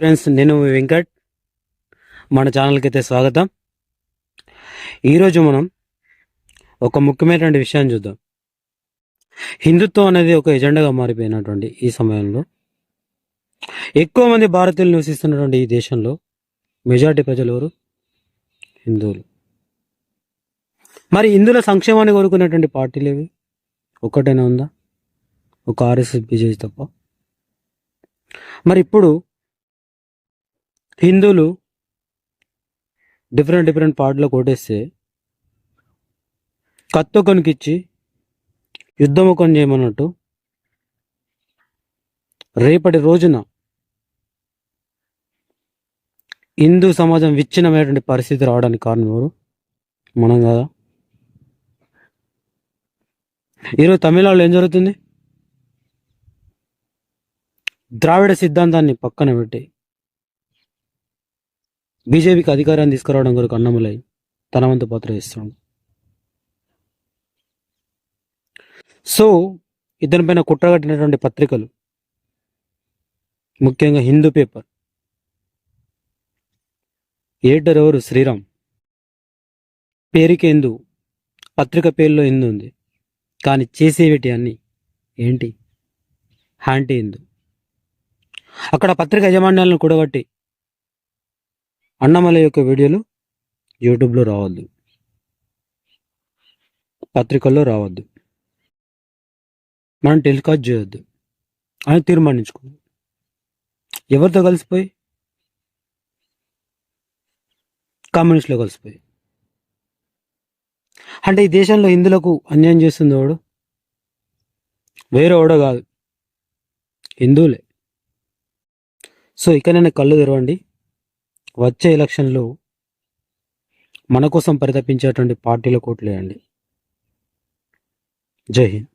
Friends నేను వెంకట్. మన ఛానల్కి అయితే స్వాగతం. ఈరోజు మనం ఒక ముఖ్యమైనటువంటి విషయాన్ని చూద్దాం. హిందుత్వం అనేది ఒక ఎజెండాగా మారిపోయినటువంటి ఈ సమయంలో ఎక్కువ మంది భారతీయులు నివసిస్తున్నటువంటి ఈ దేశంలో మెజారిటీ ప్రజలు ఎవరు? హిందువులు. మరి హిందువుల సంక్షేమాన్ని కోరుకునేటువంటి పార్టీలు ఏవి? ఒక్కటైనా ఉందా? ఒక ఆర్ఎస్ఎస్ బీజేపీ తప్ప. మరి ఇప్పుడు హిందువులు డిఫరెంట్ డిఫరెంట్ పార్టీలో కొట్టేస్తే కత్తు కొనికిచ్చి యుద్ధము కొని చేయమన్నట్టు రేపటి రోజున హిందూ సమాజం విచ్ఛిన్నమైనటువంటి పరిస్థితి రావడానికి కారణం ఎవరు? మనం కదా? ఈరోజు తమిళనాడులో ఏం జరుగుతుంది? ద్రావిడ సిద్ధాంతాన్ని పక్కన పెట్టి బీజేపీకి అధికారాన్ని తీసుకురావడం కొరకు అన్నములై తన వంతు పాత్ర ఇస్తున్నాడు సో ఇతని పైన కుట్రగట్టినటువంటి పత్రికలు ముఖ్యంగా హిందూ పేపర్ ఎడిటర్ ఎవరు? శ్రీరామ్. పేరుకి ఎందు పత్రిక పేరులో ఎందు ఉంది. కానీ చేసేవిటి అన్ని? ఏంటి? హ్యాంటీ ఎందు. అక్కడ పత్రిక యజమాన్యాలను కూడగట్టి అన్నమల యొక్క వీడియోలు యూట్యూబ్లో రావద్దు. పత్రికల్లో రావద్దు. మనం టెలికాస్ట్ చేయొద్దు. అని తీర్మానించుకుంది ఎవరితో కలిసిపోయి? కమ్యూనిస్ట్లో కలిసిపోయి. అంటే ఈ దేశంలో హిందులకు అన్యాయం చేస్తుంది ఎవడు? వేరే ఎవడో కాదు. హిందువులే. సో ఇకనైనా కళ్ళు తెరవండి. వచ్చే ఎలక్షన్లో మన కోసం పరితపించేటువంటి పార్టీల ఓట్లేయండి జై హింద్.